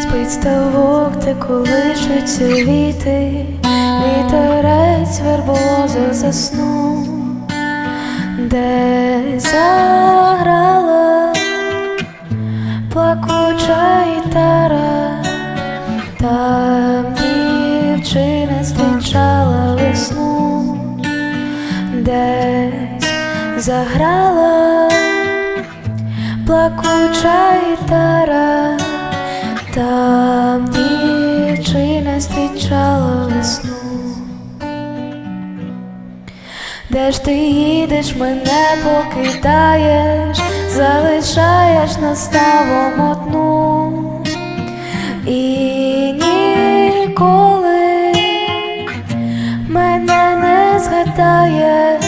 Спить ставок, де колишуться віти, вітерець вербоза заснув, де заграла плакуча гітара, там дівчина зустрічала весну, десь заграла. Плакуча гітара, там дівчина зустрічала весну. Де ж ти їдеш, мене покидаєш, залишаєш наставом одну і ніколи мене не згадаєш,